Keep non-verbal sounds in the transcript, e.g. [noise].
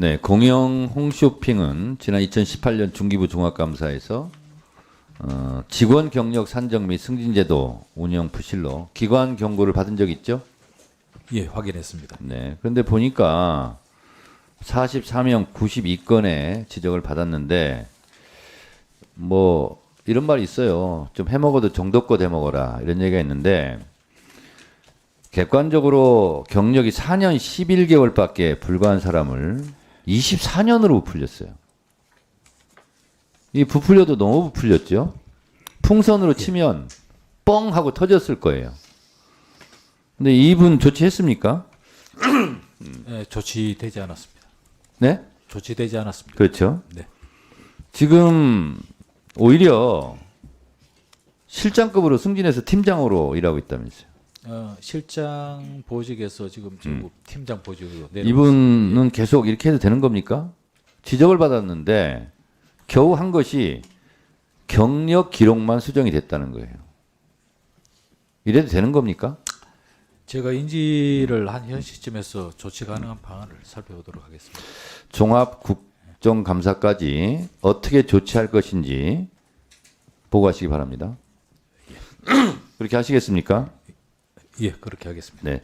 네, 공영 홈쇼핑은 지난 2018년 중기부 종합감사에서 어, 직원 경력 산정 및 승진제도 운영 부실로 기관 경고를 받은 적 있죠? 예, 확인했습니다. 네. 그런데 보니까 44명 92건의 지적을 받았는데 뭐 이런 말이 있어요. 좀 해먹어도 정도껏 해먹어라 이런 얘기가 있는데 객관적으로 경력이 4년 11개월밖에 불과한 사람을 24년으로 부풀렸어요. 이 부풀려도 너무 부풀렸죠. 풍선으로 치면 뻥 하고 터졌을 거예요. 근데 이분 조치했습니까? 예, [clears throat] 조치되지 않았습니다. 네? 조치되지 않았습니다. 그렇죠. 네. 지금 오히려 실장급으로 승진해서 팀장으로 일하고 있다면서요. 어, 실장 보직에서 지금 저 팀장 보직으로 내려. 이분은 계속 이렇게 해도 되는 겁니까? 지적을 받았는데 겨우 한 것이 경력 기록만 수정이 됐다는 거예요. 이래도 되는 겁니까? 제가 인지를 한 현 시점에서 조치 가능한 방안을 살펴보도록 하겠습니다. 종합 국정감사까지 어떻게 조치할 것인지 보고하시기 바랍니다. [clears throat] 그렇게 하시겠습니까? 예, 그렇게 하겠습니다. 네.